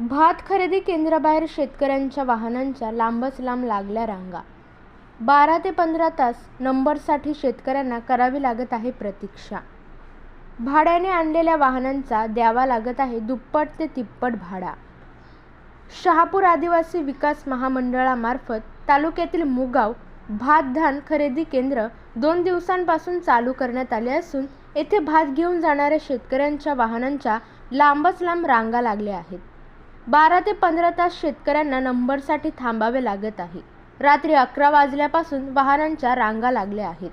भात खरेदी केंद्राबाहेर शेतकऱ्यांच्या वाहनांच्या लांबच लांब लागल्या रांगा. बारा ते पंधरा तास नंबरसाठी शेतकऱ्यांना करावी लागत आहे प्रतीक्षा. भाड्याने आणलेल्या वाहनांचा द्यावा लागत आहे दुप्पट ते तिप्पट भाडा. शहापूर आदिवासी विकास महामंडळामार्फत तालुक्यातील मुगाव भात धान खरेदी केंद्र दोन दिवसांपासून चालू करण्यात आले असून येथे भात घेऊन जाणाऱ्या शेतकऱ्यांच्या वाहनांच्या लांबच लांब रांगा लागल्या आहेत. बारा ते पंधरा तास शेतकऱ्यांना नंबरसाठी थांबावे लागत आहे. रात्री अकरा वाजल्यापासून वाहनांच्या रांगा लागल्या आहेत.